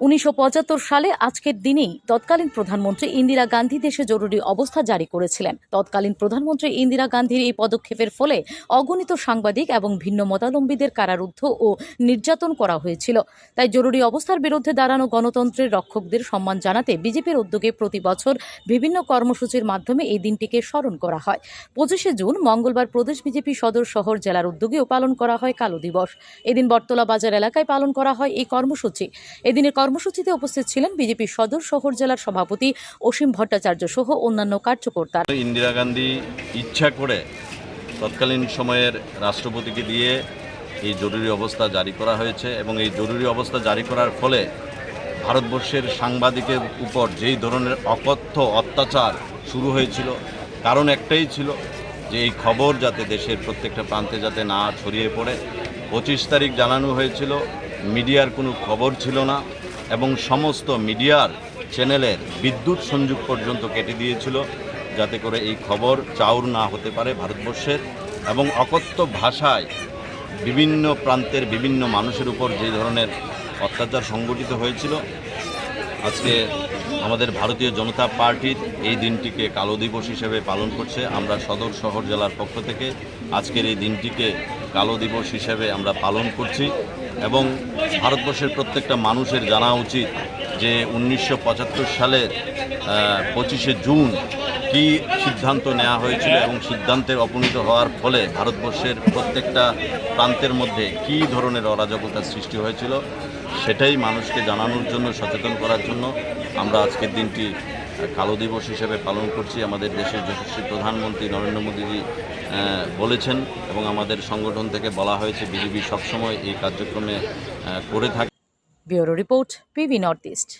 উনিশশো পঁচাত্তর সালে আজকের দিনেই তৎকালীন প্রধানমন্ত্রী ইন্দিরা গান্ধী দেশে জরুরি অবস্থা জারি করেছিলেন। তৎকালীন প্রধানমন্ত্রী ইন্দিরা গান্ধীর এই পদক্ষেপের ফলে অগণিত সাংবাদিক এবং ভিন্ন মতাবলম্বীদের কারারুদ্ধ ও নির্যাতন করা হয়েছিল। তাই জরুরি অবস্থার বিরুদ্ধে দাঁড়ানো গণতন্ত্রের রক্ষকদের সম্মান জানাতে বিজেপির উদ্যোগে প্রতি বছর বিভিন্ন কর্মসূচির মাধ্যমে এই দিনটিকে স্মরণ করা হয়। পঁচিশে জুন মঙ্গলবার প্রদেশ বিজেপি সদর শহর জেলার উদ্যোগেও পালন করা হয় কালো দিবস। এদিন বটতলা বাজার এলাকায় পালন করা হয় এই কর্মসূচি। এদিনের কর্মসূচিতে উপস্থিত ছিলেন বিজেপি সদর শহর জেলার সভাপতি অসীম ভট্টাচার্য সহ অন্যান্য কার্যকর্তা ইন্দিরা গান্ধী ইচ্ছা করে তৎকালীন সময়ের রাষ্ট্রপতিকে দিয়ে এই জরুরি অবস্থা জারি করা হয়েছে এবং এই জরুরি অবস্থা জারি করার ফলে ভারতবর্ষের সাংবাদিকের উপর যেই ধরনের অকথ্য অত্যাচার শুরু হয়েছিল, কারণ একটাই ছিল যে এই খবর যাতে দেশের প্রত্যেকটা প্রান্তে যাতে না ছড়িয়ে পড়ে। পঁচিশ তারিখ জানানো হয়েছিল, মিডিয়ার কোনো খবর ছিল না। এবং সমস্ত মিডিয়ার চ্যানেলের বিদ্যুৎ সংযোগ পর্যন্ত কেটে দিয়েছিল যাতে করে এই খবর চাউর না হতে পারে ভারতবর্ষের এবং অকথ্য ভাষায় বিভিন্ন প্রান্তের বিভিন্ন মানুষের উপর যে ধরনের অত্যাচার সংগঠিত হয়েছিল। আজকে আমাদের ভারতীয় জনতা পার্টির এই দিনটিকে কালো দিবস হিসেবে পালন করছে। আমরা সদর শহর জেলার পক্ষ থেকে আজকের এই দিনটিকে কালো দিবস হিসেবে আমরা পালন করছি। এবং ভারতবর্ষের প্রত্যেকটা মানুষের জানা উচিত যে উনিশশো পঁচাত্তর সালের পঁচিশে জুন কি সিদ্ধান্ত নেওয়া হয়েছিল এবং সিদ্ধান্তের অপনীত হওয়ার ফলে ভারতবর্ষের প্রত্যেকটা প্রান্তের মধ্যে কী ধরনের অরাজকতার সৃষ্টি হয়েছিল, সেটাই মানুষকে জানানোর জন্য, সচেতন করার জন্য আমরা আজকের দিনটি কালো দিবস হিসেবে পালন করছি। আমাদের দেশের যশস্বী প্রধানমন্ত্রী নরেন্দ্র মোদীজি বলেছেন এবং আমাদের সংগঠন থেকে বলা হয়েছে, বিজেপি সবসময় এই কার্যক্রমে করে থাকে bureau report PV north east.